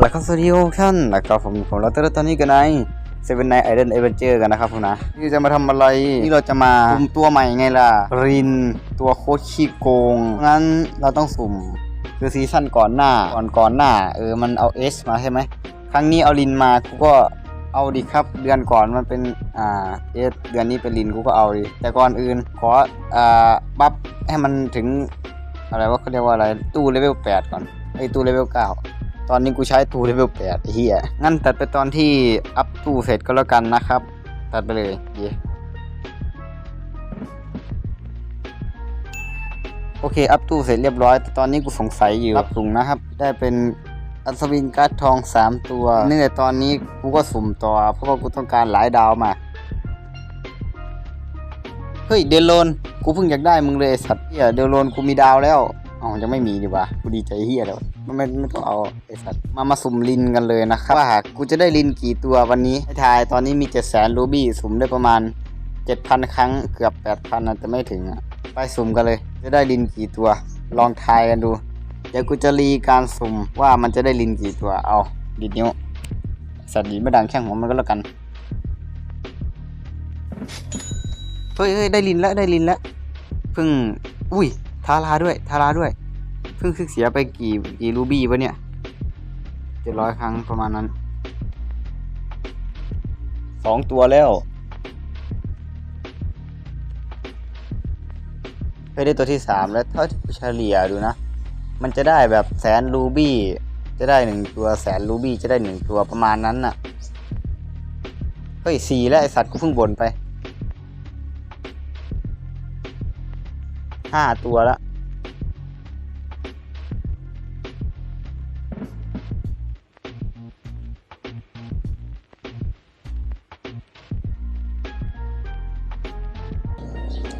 แล้วก็สวัสดีทุกท่านนะครับผมผมเราเตอร์ตอนนี้กันในเซเว่นไนไอเดนเอเวนเจอร์กันนะครับผมนะนี่จะมาทำอะไร นี่เราจะมาสุ่มตัวใหม่ไงล่ะ รินตัวโคตรขี้โกง งั้นเราต้องสุ่มคือซีซั่นก่อนหน้า ก่อนก่อนหน้า เออ มันเอาเอสมาใช่ไหม ครั้งนี้เอาลินมากูก็เอาดิครับ เดือนก่อนมันเป็น อ่าเอสเดือนนี้เป็นลินกูก็เอาดิ แต่ก่อนอื่นขอ อ่า บัฟให้มันถึง อะไรว่าเขาเรียกว่าอะไร ตู้เลเวลแปดก่อน ไอยตู้เลเวลเก้า ตอนนี้กูใช้ตู้เลเวลแปดไอ้เหี้ยงั้นตัดไปตอนที่อัพตู้เสร็จก็แล้วกันนะครับ ตัดไปเลยเย่โอเค อัพตู้เสร็จเรียบร้อย แต่ตอนนี้กูสงสัยอยู่รับถุงนะครับ ได้เป็นอัศวินการ์ดทอง 3 ตัวเนื่องจากตอนนี้กูก็สุ่มต่อ เพราะว่ากูต้องการหลายดาวมา เฮ้ย เดลโลน กูเพิ่งอยากได้มึงเลยไอ้สัตว์เฮียเดลโลนกูมีดาวแล้ว อ๋อยังไม่มีดีวะกูดีใจเฮียแล้วไม่ไม่ไม่ต้องเอาไอ้สัตว์มามาสุ่มลินกันเลยนะครับว่ากูจะได้ลินกี่ตัววันนี้ให้ทายตอนนี้มีเจ็ดแสนรูบี้สุ่มได้ประมาณเจ็ดพันครั้งเกือบแปดพันนะแต่ไม่ถึงอะไปสุ่มกันเลย จะได้ลินกี่ตัว ลองทายกันดู เดี๋ยวกูจะรีการสุ่มว่ามันจะได้ลินกี่ตัวเอาดีดนิ้วสัตว์ดีไม่ดังแข้งหัวมันก็แล้วกันเฮ้ยเฮ้ยได้ลินแล้วได้ลินแล้วเพิ่งอุ้ย ทาราด้วยทาราด้วย เพิ่งคึกเสียไปกี่กี่รูบี้วะเนี่ยเจ็ดร้อยครั้งประมาณนั้นสองตัวแล้วไปได้ตัวที่สามแล้วเท่าเฉลี่ยดูนะ มันจะได้แบบแสนรูบี้ จะได้หนึ่งตัวแสนรูบี้จะได้หนึ่งตัวประมาณนั้นน่ะเฮ้ยสี่แล้วไอสัตว์กูเพิ่งบ่นไป ห้าตัวแล้ว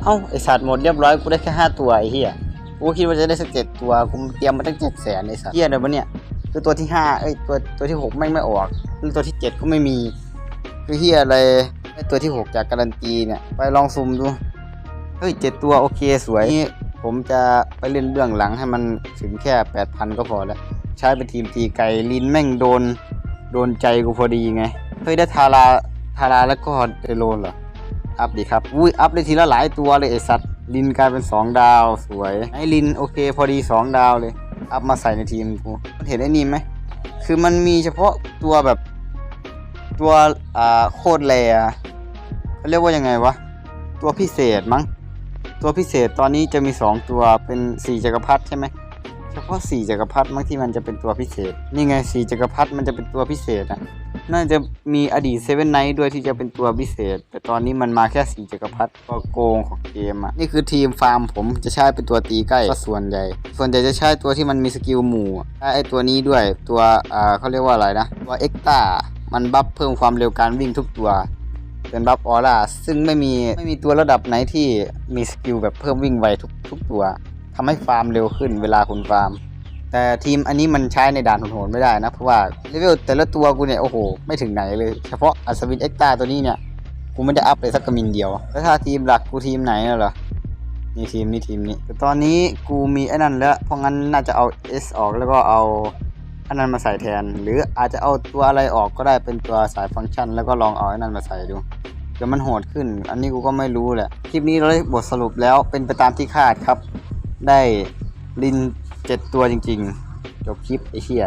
เอ้าไอสัตว์หมดเรียบร้อยกูได้แค่ห้าตัวไอ้เหี้ยกูคิดว่าจะได้สักเจ็ดตัวกูเตรียมมาตั้งเจ็ดแสนไอสัตว์เหี้ยเลยวะเนี่ยคือตัวที่ห้าเอ้ยตัวตัวที่หกแม่งไม่ออกคือตัวที่เจ็ดก็ไม่มีคือเหี้ยอะไรไอตัวที่หกจากการันตีเนี่ยไปลองซุ่มดู เฮ้ยเจ็ดตัวโอเคสวยนี่ผมจะไปเล่นเบื้องหลังให้มันถึงแค่แปดพันก็พอแล้ว ใช้เป็นทีมตีไก่ลินแม่งโดน โดนใจกูพอดีไง เฮ้ยได้ทาราทาราแล้วก็เดโลนเหรอ อัพดีครับ อุ้ยอัพได้ทีละหลายตัวเลยไอสัตว์ลินกลายเป็น 2 ดาวสวยไอลินโอเคพอดี 2 ดาวเลย อัพมาใส่ในทีมกูเห็นไอ้นี่ไหมคือมันมีเฉพาะตัวแบบตัวอ่าโคตรแรอะเขาเรียกว่ายังไงวะ ตัวพิเศษมั้ง ตัวพิเศษตอนนี้จะมี 2 ตัวเป็น4จักรพรรดิใช่ไหมเฉพาะ4จักรพรรดิมั้งที่มันจะเป็นตัวพิเศษ นี่ไง4จักรพรรดิมันจะเป็นตัวพิเศษอะน่าจะมีอดีตเซเว่นไนท์ด้วยที่จะเป็นตัวพิเศษ แต่ตอนนี้มันมาแค่สีจักรพรรดิก็โกงของเกมอะ นี่คือทีมฟาร์มผมจะใช้เป็นตัวตีใกล้ก็ส่วนใหญ่ ส่วนใหญ่จะใช้ตัวที่มันมีสกิลหมู่อะไอตัวนี้ด้วยตัวอ่าเขาเรียกว่าอะไรนะ ตัวเอ็กตามันบัฟเพิ่มความเร็วการวิ่งทุกตัว เป็นบัฟออร่าซึ่งไม่มีไม่มีตัวระดับไหนที่มีสกิลแบบเพิ่มวิ่งไวทุกทุกตัวทำให้ฟาร์มเร็วขึ้นเวลาคุณฟาร์ม แต่ทีมอันนี้มันใช้ในด่านโหดๆไม่ได้นะ เพราะว่าเลเวลแต่ละตัวกูเนี่ย โอ้โห ไม่ถึงไหนเลย เฉพาะอัศวินเอ็กตาตัวนี้เนี่ย กูไม่ได้อัพเลยสักกระมินเดียว แล้วถ้าทีมหลักกูทีมไหนน่ะเหรอนี่ทีมนี่ทีมนี้แต่ตอนนี้กูมีไอ้นั่นแล้ว เพราะงั้นน่าจะเอา S ออกแล้วก็เอา อันนั้นมาใส่แทน หรืออาจจะเอาตัวอะไรออกก็ได้เป็นตัวสายฟังก์ชัน แล้วก็ลองเอาอันั่นมาใส่ดูเดี๋ยวมันโหดขึ้น อันนี้กูก็ไม่รู้แหละ คลิปนี้เราได้บทสรุปแล้วเป็นไปตามที่คาดครับ ได้ลินเจ็ดตัวจริง ๆ จบคลิปไอ้เหี้ย